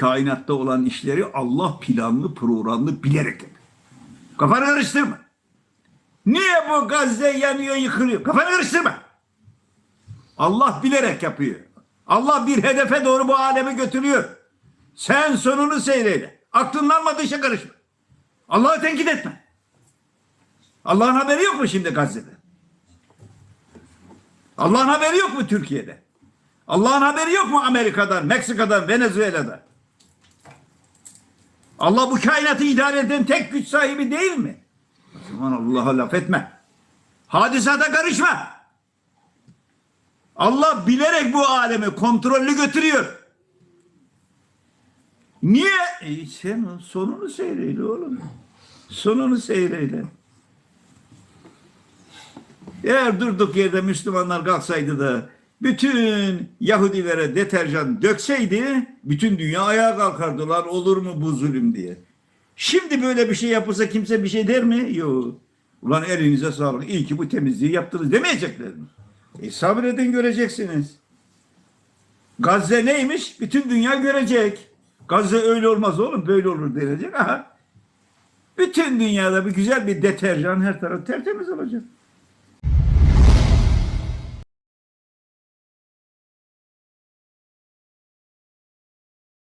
kainatta olan işleri Allah planlı programlı bilerek yapıyor. Kafanı karıştırma. Niye bu Gazze yanıyor yıkılıyor? Kafanı karıştırma. Allah bilerek yapıyor. Allah bir hedefe doğru bu alemi götürüyor. Sen sonunu seyreyle. Aklından mı dışa karışma. Allah'ı tenkit etme. Allah'ın haberi yok mu şimdi Gazze'de? Allah'ın haberi yok mu Türkiye'de? Allah'ın haberi yok mu Amerika'dan, Meksika'dan, Venezuela'dan? Allah bu kainatı idare eden tek güç sahibi değil mi? O Allah'a laf etme. Hadisata karışma. Allah bilerek bu alemi kontrollü götürüyor. Niye? E sen sonunu seyreyle oğlum. Sonunu seyreyle. Eğer durduk yerde Müslümanlar kalksaydı da bütün Yahudilere deterjan dökseydi bütün dünya ayağa kalkardılar olur mu bu zulüm diye. Şimdi böyle bir şey yapılsa kimse bir şey der mi? Yok. Ulan elinize sağlık. İyi ki bu temizliği yaptınız demeyecekler mi? E sabredin göreceksiniz. Gazze neymiş? Bütün dünya görecek. Gazze öyle olmaz oğlum böyle olur denecek. Aha. Bütün dünyada bir güzel bir deterjan her taraf tertemiz olacak.